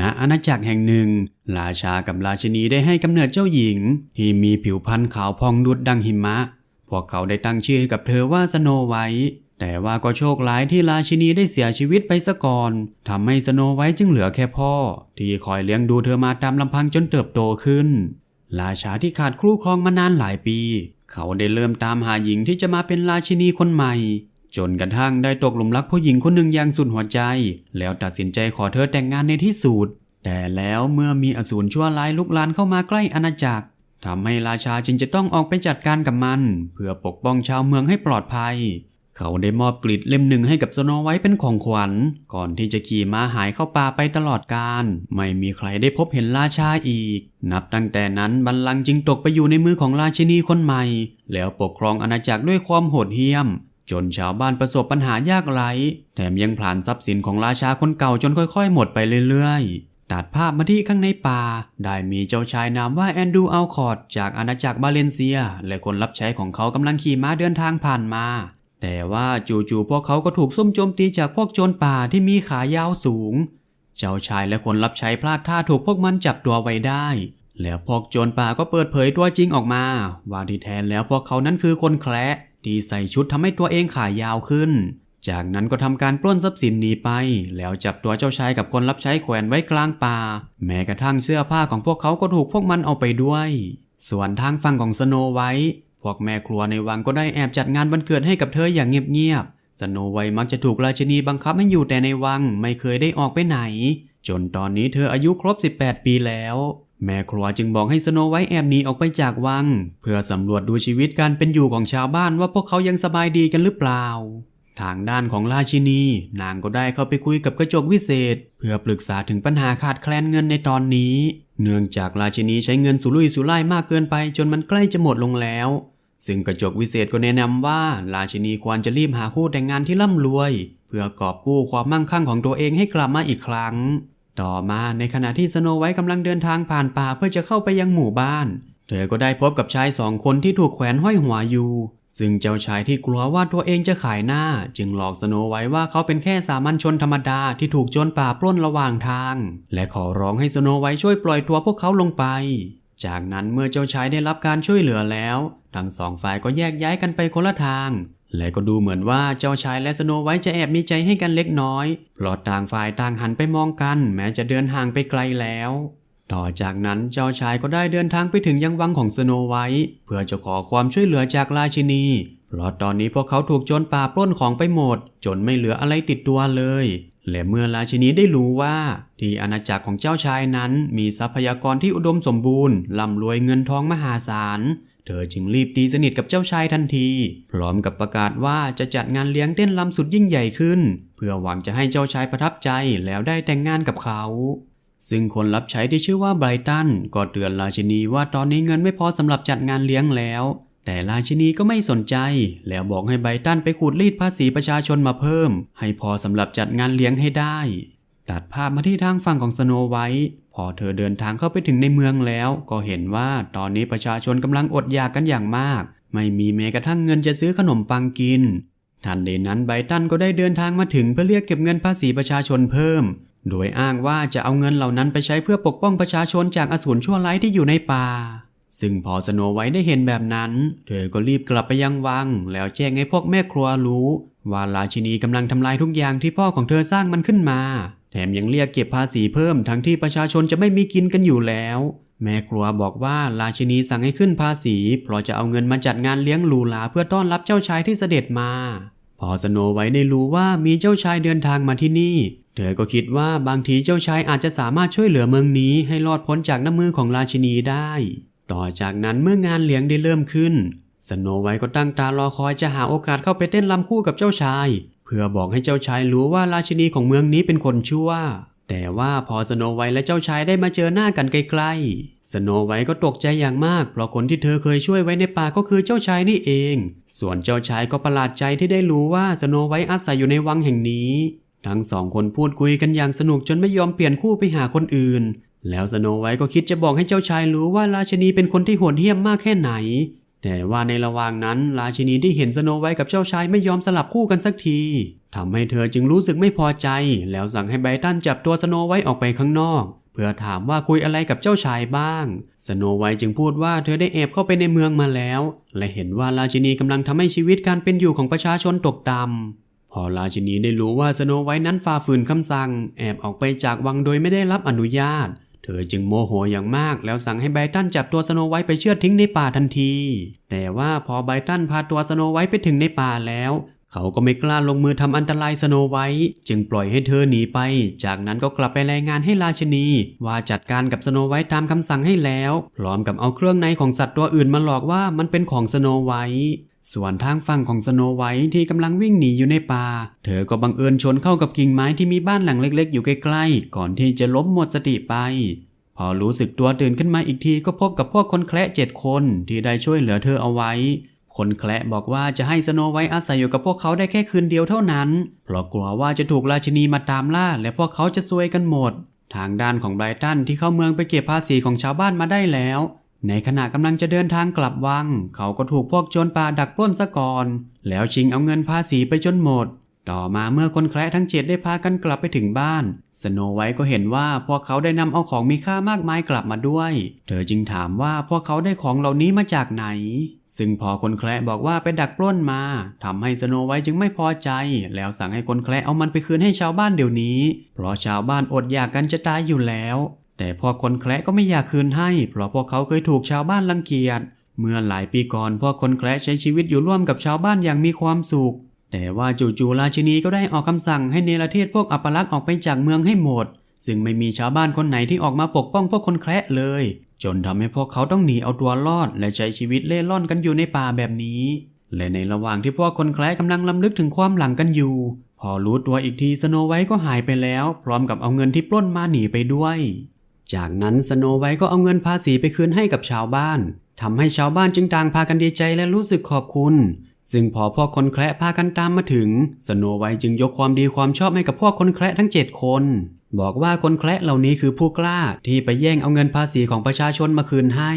ณอาณาจักรแห่งหนึ่ง ราชากับราชินีได้ให้กำเนิดเจ้าหญิง ที่มีผิวพรรณขาวพองดุดดังหิมะ พวกเขาได้ตั้งชื่อให้กับเธอว่าสโนไวท์แต่ว่าก็โชคร้ายที่ราชินีได้เสียชีวิตไปซะก่อนทำให้สโนไวท์จึงเหลือแค่พ่อ ที่คอยเลี้ยงดูเธอมาตามลำพังจนเติบโตขึ้น ราชาที่ขาดครู่ครองมานานหลายปี เขาได้เริ่มตามหาหญิงที่จะมาเป็นราชินีคนใหม่ จนกระทั่งได้ตกหลุมรักผู้หญิงคนหนึ่งอย่างสุดหัวใจ แล้วตัดสินใจขอเธอแต่งงานในที่สุดแต่แล้วเมื่อมีอสูรชั่วร้ายลุกลานเข้ามาใกล้อาณาจักรทำให้ราชาจึงจะต้องออกไปจัดการกับมัน เพื่อปกป้องชาวเมืองให้ปลอดภัย เขาได้มอบกริดเล่มหนึ่งให้กับสโนไว้เป็นของขวัญ ก่อนที่จะขี่ม้าหายเข้าป่าไปตลอดกาลไม่มีใครได้พบเห็นราชาอีก นับตั้งแต่นั้นบัลลังก์จึงตกไปอยู่ในมือของราชินีคนใหม่ แล้วปกครองอาณาจักรด้วยความโหดเหี้ยม จนชาวบ้านประสบปัญหายากไร้แถมยังผลาญทรัพย์สินของราชาคนเก่าจนค่อยๆ หมดไปเรื่อยๆ ตัดภาพมาที่ข้างในป่า ได้มีเจ้าชายนามว่าแอนดูอัลคอร์ดจากอาณาจักรบาเลนเซีย และคนรับใช้ของเขากำลังขี่ม้าเดินทางผ่านมา แต่ว่าจู่ๆพวกเขาก็ถูกซุ่มโจมตีจากพวกโจรป่าที่มีขายาวสูง เจ้าชายและคนรับใช้พลาดท่าถูกพวกมันจับตัวไว้ได้ แล้วพวกโจรป่าก็เปิดเผยตัวจริงออกมา ว่าที่แท้แล้วพวกเขานั้นคือคนแคระ ที่ใส่ชุดทำให้ตัวเองขายาวขึ้น จากนั้นก็ทำการปล้นทรัพย์สินหนีไป แล้วจับตัวเจ้าชายกับคนรับใช้แขวนไว้กลางป่า แม้กระทั่งเสื้อผ้าของพวกเขาก็ถูกพวกมันเอาไปด้วย ส่วนทางฝั่งของสโนไวท์พวกแม่ครัวในวังก็ได้แอบจัดงานวันเกิดให้กับเธออย่างเงียบๆ สโนไวท์มักจะถูกราชินีบังคับให้อยู่แต่ในวังไม่เคยได้ออกไปไหน จนตอนนี้เธออายุครบ 18 ปีแล้ว แม่ครัวจึงบอกให้สโนไวท์แอบหนีออกไปจากวัง เพื่อสำรวจดูชีวิตการเป็นอยู่ของชาวบ้านว่าพวกเขายังสบายดีกันหรือเปล่า ทางด้านของราชินี นางก็ได้เข้าไปคุยกับกระจกวิเศษ เพื่อปรึกษาถึงปัญหาขาดแคลนเงินในตอนนี้ เนื่องจากราชินีใช้เงินสุรุ่ยสุร่ายมากเกินไปจนมันใกล้จะหมดลงแล้ว ซึ่งกระจกวิเศษก็แนะนำว่าราชินีควรจะรีบหาคู่แต่งงานที่ร่ำรวย เพื่อกอบกู้ความมั่งคั่งของตัวเองให้กลับมาอีกครั้ง ต่อมาในขณะที่สโนไวท์กำลังเดินทางผ่านป่าเพื่อจะเข้าไปยังหมู่บ้าน เธอก็ได้พบกับชายสองคนที่ถูกแขวนห้อยหัวอยู่ ซึ่งเจ้าชายที่กลัวว่าตัวเองจะขายหน้า จึงหลอกสโนไว้ว่าเขาเป็นแค่สามัญชนธรรมดาที่ถูกโจรป่าปล้นระหว่างทาง และขอร้องให้สโนไว้ช่วยปล่อยตัวพวกเขาลงไป จากนั้นเมื่อเจ้าชายได้รับการช่วยเหลือแล้ว ทั้งสองฝ่ายก็แยกย้ายกันไปคนละทาง และก็ดูเหมือนว่าเจ้าชายและสโนไวท์จะแอบมีใจให้กันเล็กน้อยเพราะต่างฝ่ายต่างหันไปมองกัน แม้จะเดินห่างไปไกลแล้ว ต่อจากนั้นเจ้าชายก็ได้เดินทางไปถึงยังวังของสโนไวท์เพื่อจะขอความช่วยเหลือจากราชินี เพราะตอนนี้พวกเขาถูกโจรป่าปล้นของไปหมด จนไม่เหลืออะไรติดตัวเลย และเมื่อราชินีได้รู้ว่า ที่อาณาจักรของเจ้าชายนั้นมีทรัพยากรที่อุดมสมบูรณ์ร่ำรวยเงินทองมหาศาล เธอจึงรีบตีสนิทกับเจ้าชายทันที พร้อมกับประกาศว่าจะจัดงานเลี้ยงเต้นลำสุดยิ่งใหญ่ขึ้น เพื่อหวังจะให้เจ้าชายประทับใจแล้วได้แต่งงานกับเขา ซึ่งคนรับใช้ที่ชื่อว่าไบรตันก็เตือนราชินีว่าตอนนี้เงินไม่พอสำหรับจัดงานเลี้ยงแล้ว แต่ราชินีก็ไม่สนใจ แล้วบอกให้ไบรตันไปขูดรีดภาษีประชาชนมาเพิ่ม ให้พอสำหรับจัดงานเลี้ยงให้ได้ตัดภาพมาที่ทางฝั่งของสโนไวท์ พอเธอเดินทางเข้าไปถึงในเมืองแล้ว ก็เห็นว่าตอนนี้ประชาชนกำลังอดอยากกันอย่างมาก ไม่มีแม้กระทั่งเงินจะซื้อขนมปังกิน ทันใดนั้นไบตันก็ได้เดินทางมาถึงเพื่อเรียกเก็บเงินภาษีประชาชนเพิ่ม โดยอ้างว่าจะเอาเงินเหล่านั้นไปใช้เพื่อปกป้องประชาชนจากอสูรชั่วร้ายที่อยู่ในป่า ซึ่งพอสโนไวท์ได้เห็นแบบนั้น เธอก็รีบกลับไปยังวัง แล้วแจ้งให้พวกแม่ครัวรู้ ว่าราชินีกำลังทำลายทุกอย่างที่พ่อของเธอสร้างมันขึ้นมา แถมยังเรียกเก็บภาษีเพิ่มทั้งที่ประชาชนจะไม่มีกินกันอยู่แล้ว แม่ครัวบอกว่าราชินีสั่งให้ขึ้นภาษี เพราะจะเอาเงินมาจัดงานเลี้ยงหรูหราเพื่อต้อนรับเจ้าชายที่เสด็จมา พอสโนไว้ได้รู้ว่ามีเจ้าชายเดินทางมาที่นี่ เธอก็คิดว่าบางทีเจ้าชายอาจจะสามารถช่วยเหลือเมืองนี้ให้รอดพ้นจากน้ำมือของราชินีได้ ต่อจากนั้นเมื่องานเลี้ยงได้เริ่มขึ้นสโนไวท์ก็ตั้งตารอคอยจะหาโอกาสเข้าไปเต้นรำคู่กับเจ้าชาย พื่อบอกให้เจ้าชายรู้ว่าราชินีของเมืองนี้เป็นคนชั่ว แต่ว่าพอสโนไวท์และเจ้าชายได้มาเจอหน้ากันใกล้ๆสโนไวท์ก็ตกใจอย่างมาก เพราะคนที่เธอเคยช่วยไว้ในป่าก็คือเจ้าชายนี่เอง ส่วนเจ้าชายก็ประหลาดใจที่ได้รู้ว่าสโนไวท์อาศัยอยู่ในวังแห่งนี้ ทั้งสองคนพูดคุยกันอย่างสนุกจนไม่ยอมเปลี่ยนคู่ไปหาคนอื่น แล้วสโนไวท์ก็คิดจะบอกให้เจ้าชายรู้ว่าราชินีเป็นคนที่โหดเหี้ยมมากแค่ไหน แต่ว่าในระหว่างนั้นราชินีที่เห็นสโนไวท์กับเจ้าชายไม่ยอมสลับคู่กันสักทีทำให้เธอจึงรู้สึกไม่พอใจ แล้วสั่งให้ไบรตันจับตัวสโนไวท์ออกไปข้างนอก เพื่อถามว่าคุยอะไรกับเจ้าชายบ้าง สโนไวท์จึงพูดว่าเธอได้แอบเข้าไปในเมืองมาแล้ว และเห็นว่าราชินีกำลังทำให้ชีวิตการเป็นอยู่ของประชาชนตกต่ำพอราชินีได้รู้ว่าสโนไวท์นั้นฝ่าฝืนคำสั่ง แอบออกไปจากวังโดยไม่ได้รับอนุญาต เธอจึงโมโหอย่างมากแล้วสั่งให้ไบตันจับตัวสโนไวท์ไปเชือดทิ้งในป่าทันที แต่ว่าพอไบตันพาตัวสโนไวท์ไปถึงในป่าแล้ว เขาก็ไม่กล้าลงมือทำอันตรายสโนไวท์จึงปล่อยให้เธอหนีไป จากนั้นก็กลับไปรายงานให้ราชินี ว่าจัดการกับสโนไวท์ตามคำสั่งให้แล้ว พร้อมกับเอาเครื่องในของสัตว์ตัวอื่นมาหลอกว่ามันเป็นของสโนไวท์ ส่วนทางฝั่งของสโนไวท์ที่กำลังวิ่งหนีอยู่ในป่า เธอก็บังเอิญชนเข้ากับกิ่งไม้ที่มีบ้านหลังเล็กๆ อยู่ใกล้ๆ ก่อนที่จะล้มหมดสติไป พอรู้สึกตัวตื่นขึ้นมาอีกทีก็พบกับพวกคนแคระเจ็ดคนที่ได้ช่วยเหลือเธอเอาไว้ คนแคระบอกว่าจะให้สโนไวท์อาศัยอยู่กับพวกเขาได้แค่คืนเดียวเท่านั้น เพราะกลัวว่าจะถูกราชินีมาตามล่าและพวกเขาจะซวยกันหมด ทางด้านของไบรตันที่เข้าเมืองไปเก็บภาษีของชาวบ้านมาได้แล้ว ในขณะกำลังจะเดินทางกลับวัง เขาก็ถูกพวกโจรป่าดักปล้นซะก่อน แล้วชิงเอาเงินภาษีไปจนหมด ต่อมาเมื่อคนแคระทั้งเจ็ดได้พากันกลับไปถึงบ้าน สโนไวท์ก็เห็นว่าพวกเขาได้นำเอาของมีค่ามากมายกลับมาด้วย เธอจึงถามว่าพวกเขาได้ของเหล่านี้มาจากไหน ซึ่งพอคนแคระบอกว่าไปดักปล้นมาทำให้สโนไวท์จึงไม่พอใจ แล้วสั่งให้คนแคระเอามันไปคืนให้ชาวบ้านเดี๋ยวนี้ เพราะชาวบ้านอดอยากกันจะตายอยู่แล้ว แต่พวกคนแคระก็ไม่อยากคืนให้ เพราะพวกเขาเคยถูกชาวบ้านรังเกียจ เมื่อหลายปีก่อนพวกคนแคระใช้ชีวิตอยู่ร่วมกับชาวบ้านอย่างมีความสุข แต่ว่าจู่ๆราชินีก็ได้ออกคำสั่งให้เนรเทศพวกอัปลักษ์ออกไปจากเมืองให้หมด ซึ่งไม่มีชาวบ้านคนไหนที่ออกมาปกป้องพวกคนแคระเลย จนทำให้พวกเขาต้องหนีเอาตัวรอด และใช้ชีวิตเล่ร่อนกันอยู่ในป่าแบบนี้ และในระหว่างที่พวกคนแคระกำลังลำลึกถึงความหลังกันอยู่ พอรู้ตัวอีกทีสโนไวท์ก็หายไปแล้ว พร้อมกับเอาเงินที่ปล้นมาหนีไปด้วย จากนั้นสโนไวท์ก็เอาเงินภาษีไปคืนให้กับชาวบ้านทำให้ชาวบ้านจึงต่างพากันดีใจและรู้สึกขอบคุณ ซึ่งพอพวกคนแคระพากันตามมาถึง สโนไวท์จึงยกความดีความชอบให้กับพวกคนแคระทั้ง 7 คน บอกว่าคนแคระเหล่านี้คือผู้กล้าที่ไปแย่งเอาเงินภาษีของประชาชนมาคืนให้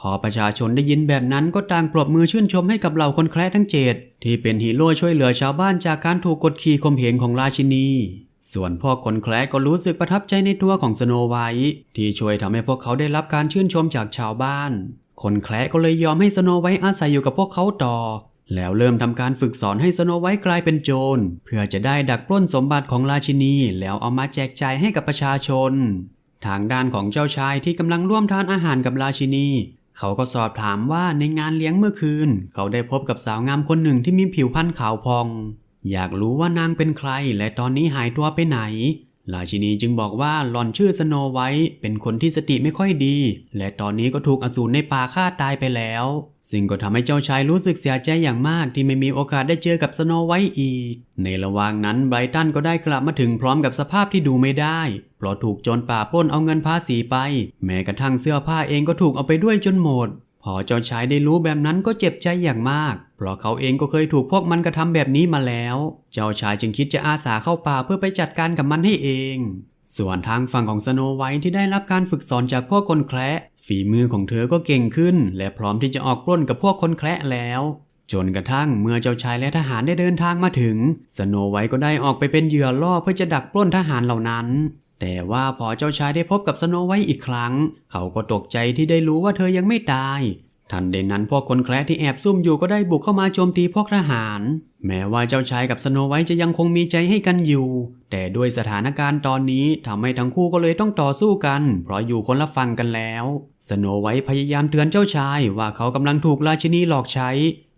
พอประชาชนได้ยินแบบนั้นก็ต่างปรบมือชื่นชมให้กับเหล่าคนแคระทั้งเจ็ดที่เป็นฮีโร่ช่วยเหลือชาวบ้านจากการถูกกดขี่ข่มเหงของราชินี ส่วนพวกคนแคระก็รู้สึกประทับใจในตัวของสโนไวท์ที่ช่วยทำให้พวกเขาได้รับการชื่นชมจากชาวบ้าน คนแคระก็เลยยอมให้สโนไวท์อาศัยอยู่กับพวกเขาต่อ แล้วเริ่มทำการฝึกสอนให้สโนไวท์กลายเป็นโจร เพื่อจะได้ดักปล้นสมบัติของราชินี แล้วเอามาแจกจ่ายให้กับประชาชน ทางด้านของเจ้าชายที่กำลังร่วมทานอาหารกับราชินี เขาก็สอบถามว่าในงานเลี้ยงเมื่อคืน เขาได้พบกับสาวงามคนหนึ่งที่มีผิวพรรณขาวพอง อยากรู้ว่านางเป็นใครและตอนนี้หายตัวไปไหน ราชินีจึงบอกว่าหล่อนชื่อสโนไวท์เป็นคนที่สติไม่ค่อยดี และตอนนี้ก็ถูกอสูรในป่าฆ่าตายไปแล้ว ซึ่งก็ทำให้เจ้าชายรู้สึกเสียใจอย่างมากที่ไม่มีโอกาสได้เจอกับสโนไวท์อีก ในระหว่างนั้นไบรตันก็ได้กลับมาถึงพร้อมกับสภาพที่ดูไม่ได้ เพราะถูกโจรป่าปล้นเอาเงินภาษีไป แม้กระทั่งเสื้อผ้าเองก็ถูกเอาไปด้วยจนหมด พอเจ้าชายได้รู้แบบนั้นก็เจ็บใจอย่างมาก เพราะเขาเองก็เคยถูกพวกมันกระทำแบบนี้มาแล้ว เจ้าชายจึงคิดจะอาสาเข้าป่าเพื่อไปจัดการกับมันให้เอง ส่วนทางฝั่งของสโนไวท์ที่ได้รับการฝึกสอนจากพวกคนแคระฝีมือของเธอก็เก่งขึ้น และพร้อมที่จะออกปล้นกับพวกคนแคระแล้ว จนกระทั่งเมื่อเจ้าชายและทหารได้เดินทางมาถึง สโนไวท์ก็ได้ออกไปเป็นเหยื่อล่อเพื่อจะดักปล้นทหารเหล่านั้น แต่ว่าพอเจ้าชายได้พบกับสโนไวท์อีกครั้ง เขาก็ตกใจที่ได้รู้ว่าเธอยังไม่ตาย ทันใดนั้นพวกคนแคระที่แอบซุ่มอยู่ก็ได้บุกเข้ามาโจมตีพวกทหาร แม้ว่าเจ้าชายกับสโนไวท์จะยังคงมีใจให้กันอยู่ แต่ด้วยสถานการณ์ตอนนี้ทำให้ทั้งคู่ก็เลยต้องต่อสู้กัน เพราะอยู่คนละฝั่งกันแล้ว สโนไวท์พยายามเตือนเจ้าชายว่าเขากำลังถูกราชินีหลอกใช้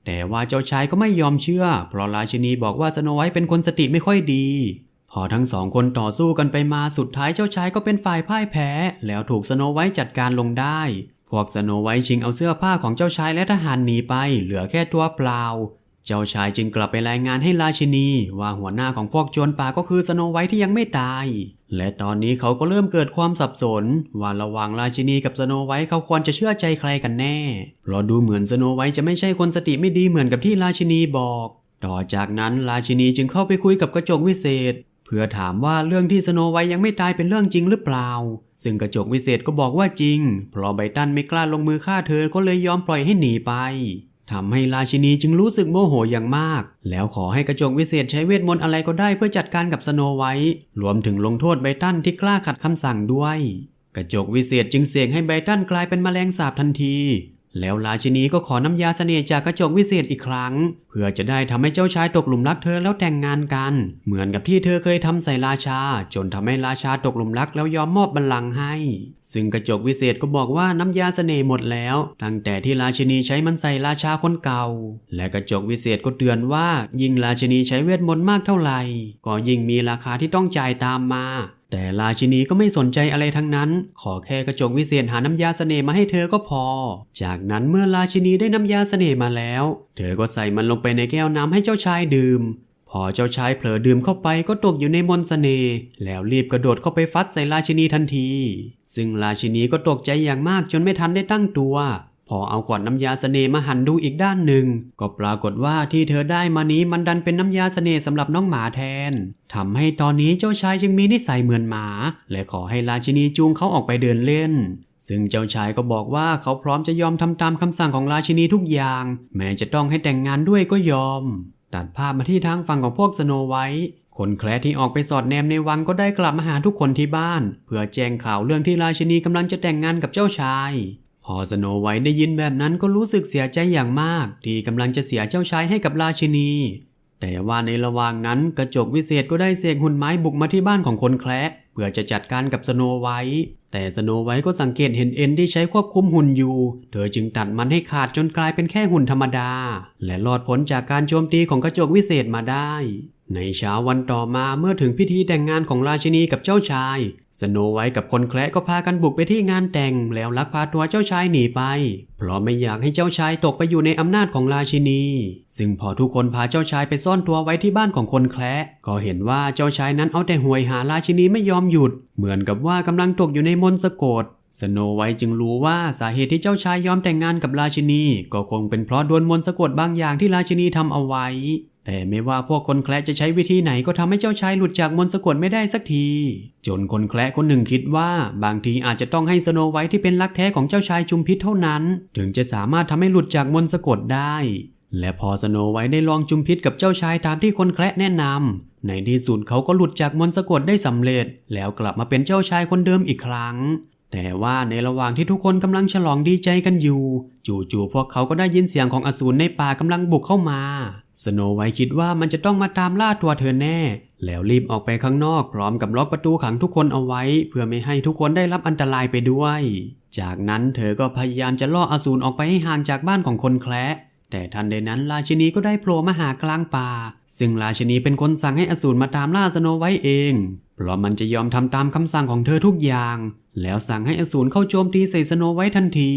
แต่ว่าเจ้าชายก็ไม่ยอมเชื่อ เพราะราชินีบอกว่าสโนไวท์เป็นคนสติไม่ค่อยดี พอทั้งสองคนต่อสู้กันไปมาสุดท้ายเจ้าชายก็เป็นฝ่ายพ่ายแพ้ แล้วถูกสโนไวท์จัดการลงได้ พวกสโนไวท์ชิงเอาเสื้อผ้าของเจ้าชายและทหารหนีไป เหลือแค่ตัวเปล่า เจ้าชายจึงกลับไปรายงานให้ราชินี ว่าหัวหน้าของพวกโจรป่าก็คือสโนไวท์ที่ยังไม่ตาย และตอนนี้เขาก็เริ่มเกิดความสับสน ว่าระหว่างราชินีกับสโนไวท์เขาควรจะเชื่อใจใครกันแน่ เพราะดูเหมือนสโนไวท์จะไม่ใช่คนสติไม่ดีเหมือนกับที่ราชินีบอกต่อจากนั้นราชินีจึงเข้าไปคุยกับกระจกวิเศษ เพื่อถามว่าเรื่องที่สโนไวยังไม่ตายเป็นเรื่องจริงหรือเปล่า ซึ่งกระจกวิเศษก็บอกว่าจริง เพราะไบตันไม่กล้าลงมือฆ่าเธอก็เลยยอมปล่อยให้หนีไปทำให้ราชินีจึงรู้สึกโมโหอย่างมาก แล้วขอให้กระจกวิเศษใช้เวทมนต์อะไรก็ได้เพื่อจัดการกับสโนไวท์รวมถึงลงโทษไบตันที่กล้าขัดคำสั่งด้วย กระจกวิเศษจึงเสกให้ไบตันกลายเป็นแมลงสาบทันที แล้วราชินีก็ขอน้ำยาเสน่ห์จากกระจกวิเศษอีกครั้ง เพื่อจะได้ทำให้เจ้าชายตกหลุมรักเธอแล้วแต่งงานกัน เหมือนกับที่เธอเคยทำใส่ราชา จนทำให้ราชาตกหลุมรักแล้วยอมมอบบัลลังก์ให้ ซึ่งกระจกวิเศษก็บอกว่าน้ำยาเสน่ห์หมดแล้ว ตั้งแต่ที่ราชินีใช้มันใส่ราชาคนเก่า และกระจกวิเศษก็เตือนว่า ยิ่งราชินีใช้เวทมนต์มากเท่าไหร่ ก็ยิ่งมีราคาที่ต้องจ่ายตามมา แต่ราชินีก็ไม่สนใจอะไรทั้งนั้น ขอแค่กระจกวิเศษหาน้ำยาเสน่ห์มาให้เธอก็พอ จากนั้นเมื่อราชินีได้น้ำยาเสน่ห์มาแล้ว เธอก็ใส่มันลงไปในแก้วน้ำให้เจ้าชายดื่ม พอเจ้าชายเผลอดื่มเข้าไปก็ตกอยู่ในมนต์เสน่ห์แล้วรีบกระโดดเข้าไปฟัดใส่ราชินีทันที ซึ่งราชินีก็ตกใจอย่างมากจนไม่ทันได้ตั้งตัว พอเอาขวดน้ำยาเสน่ห์มาหันดูอีกด้านหนึ่ง ก็ปรากฏว่าที่เธอได้มานี้มันดันเป็นน้ำยาเสน่ห์สำหรับน้องหมาแทนทำให้ตอนนี้เจ้าชายจึงมีนิสัยเหมือนหมา และขอให้ราชินีจูงเขาออกไปเดินเล่น ซึ่งเจ้าชายก็บอกว่าเขาพร้อมจะยอมทำตามคำสั่งของราชินีทุกอย่าง แม้จะต้องให้แต่งงานด้วยก็ยอม ตัดภาพมาที่ทางฝั่งของพวกสโนไวท์คนแคร์ที่ออกไปสอดแนมในวังก็ได้กลับมาหาทุกคนที่บ้าน เพื่อแจ้งข่าวเรื่องที่ราชินีกำลังจะแต่งงานกับเจ้าชาย พอสโนไวท์ได้ยินแบบนั้นก็รู้สึกเสียใจอย่างมาก ที่กำลังจะเสียเจ้าชายให้กับราชินี แต่ว่าในระหว่างนั้นกระจกวิเศษก็ได้เสกหุ่นไม้บุกมาที่บ้านของคนแคระเพื่อจะจัดการกับสโนไวท์แต่สโนไวท์ก็สังเกตเห็นเอ็นที่ใช้ควบคุมหุ่นอยู่ เธอจึงตัดมันให้ขาดจนกลายเป็นแค่หุ่นธรรมดา และรอดพ้นจากการโจมตีของกระจกวิเศษมาได้ ในเช้าวันต่อมาเมื่อถึงพิธีแต่งงานของราชินีกับเจ้าชาย สโนไวท์กับคนแคระก็พากันบุกไปที่งานแต่งแล้วลักพาตัวเจ้าชายหนีไป เพราะไม่อยากให้เจ้าชายตกไปอยู่ในอำนาจของราชินี ซึ่งพอทุกคนพาเจ้าชายไปซ่อนตัวไว้ที่บ้านของคนแคระก็เห็นว่าเจ้าชายนั้นเอาแต่หวยหาราชินีไม่ยอมหยุด เหมือนกับว่ากำลังตกอยู่ในมนต์สะกดสโนไวจึงรู้ว่าสาเหตุที่เจ้าชายยอมแต่งงานกับราชินี ก็คงเป็นเพราะโดนมนต์สะกดบางอย่างที่ราชินีทำเอาไว้ แต่ไม่ว่าพวกคนแคระจะใช้วิธีไหนก็ทำให้เจ้าชายหลุดจากมนต์สะกดไม่ได้สักที จนคนแคระคนหนึ่งคิดว่า บางทีอาจจะต้องให้สโนไวท์ที่เป็นรักแท้ของเจ้าชายจุมพิษเท่านั้น ถึงจะสามารถทำให้หลุดจากมนต์สะกดได้ และพอสโนไวท์ได้ลองจุมพิษกับเจ้าชายตามที่คนแคระแนะนำในที่สุดเขาก็หลุดจากมนต์สะกดได้สำเร็จ แล้วกลับมาเป็นเจ้าชายคนเดิมอีกครั้งแต่ว่าในระหว่างที่ทุกคนกำลังฉลองดีใจกันอยู่ จู่ๆพวกเขาก็ได้ยินเสียงของอสูรในป่ากำลังบุกเข้ามา สโนไวท์คิดว่ามันจะต้องมาตามล่าตัวเธอแน่ แล้วรีบออกไปข้างนอกพร้อมกับล็อกประตูขังทุกคนเอาไว้ เพื่อไม่ให้ทุกคนได้รับอันตรายไปด้วย จากนั้นเธอก็พยายามจะล่ออสูรออกไปให้ห่างจากบ้านของคนแคระแต่ทันใดนั้นราชินีก็ได้โผล่มาหากลางป่า ซึ่งราชินีเป็นคนสั่งให้อสูรมาตามล่าสโนไวท์เอง เพราะมันจะยอมทำตามคำสั่งของเธอทุกอย่าง แล้วสั่งให้อสูรเข้าโจมตีใส่สโนไวท์ทันที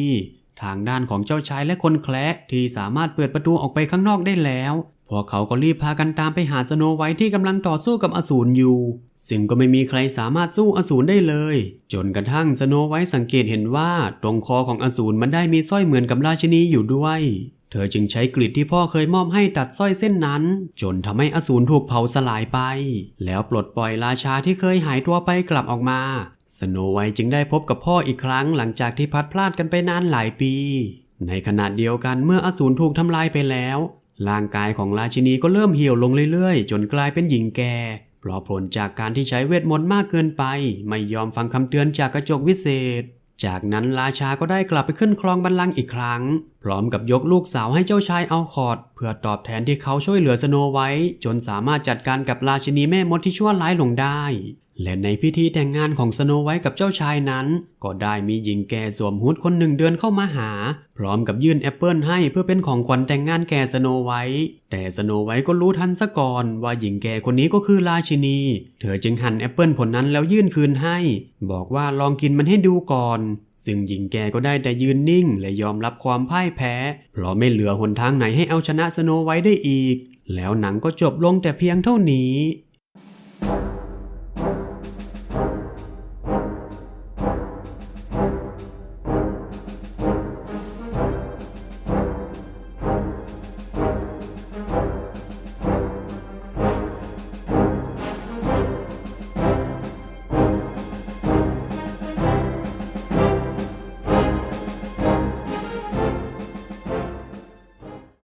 ทางด้านของเจ้าชายและคนแคระที่สามารถเปิดประตูออกไปข้างนอกได้แล้วพวกเขาก็รีบพากันตามไปหาสโนไวท์ที่กำลังต่อสู้กับอสูรอยู่ ซึ่งก็ไม่มีใครสามารถสู้อสูรได้เลย จนกระทั่งสโนไวท์สังเกตเห็นว่าตรงคอของอสูรมันได้มีสร้อยเหมือนกับราชินีอยู่ด้วย เธอจึงใช้กริดที่พ่อเคยมอบให้ตัดสร้อยเส้นนั้น จนทำให้อสูรถูกเผาสลายไป แล้วปลดปล่อยราชาที่เคยหายตัวไปกลับออกมา สโนไวท์จึงได้พบกับพ่ออีกครั้งหลังจากที่พัดพลาดกันไปนานหลายปี ในขณะเดียวกันเมื่ออสูรถูกทำลายไปแล้ว ร่างกายของราชินีก็เริ่มเหี่ยวลงเรื่อยๆ จนกลายเป็นหญิงแก่ เพราะผลจากการที่ใช้เวทมนต์มากเกินไป ไม่ยอมฟังคำเตือนจากกระจกวิเศษ จากนั้นราชาก็ได้กลับไปขึ้นครองบัลลังก์อีกครั้ง พร้อมกับยกลูกสาวให้เจ้าชายเอาคอร์ดเพื่อตอบแทนที่เขาช่วยเหลือสโนไว้จนสามารถจัดการกับราชินีแม่มดที่ชั่วร้ายลงได้ และในพิธีแต่งงานของสโนไว้กับเจ้าชายนั้น ก็ได้มีหญิงแก่สวมฮุดคนหนึ่งเดินเข้ามาหา พร้อมกับยื่นแอปเปิลให้เพื่อเป็นของขวัญแต่งงานแก่สโนไว้ แต่สโนไว้ก็รู้ทันซะก่อนว่าหญิงแก่คนนี้ก็คือราชินี เธอจึงหั่นแอปเปิลผลนั้นแล้วยื่นคืนให้ บอกว่าลองกินมันให้ดูก่อนซึ่งหญิงแก่ก็ได้แต่ยืนนิ่ง และยอมรับความพ่ายแพ้ เพราะไม่เหลือหนทางไหนให้เอาชนะสโนไว้ได้อีก แล้วหนังก็จบลงแต่เพียงเท่านี้